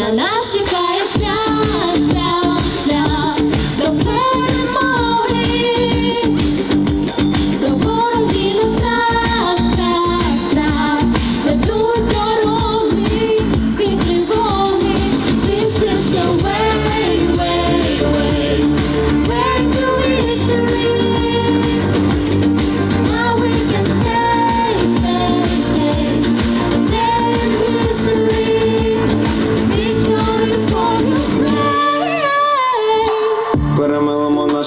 na na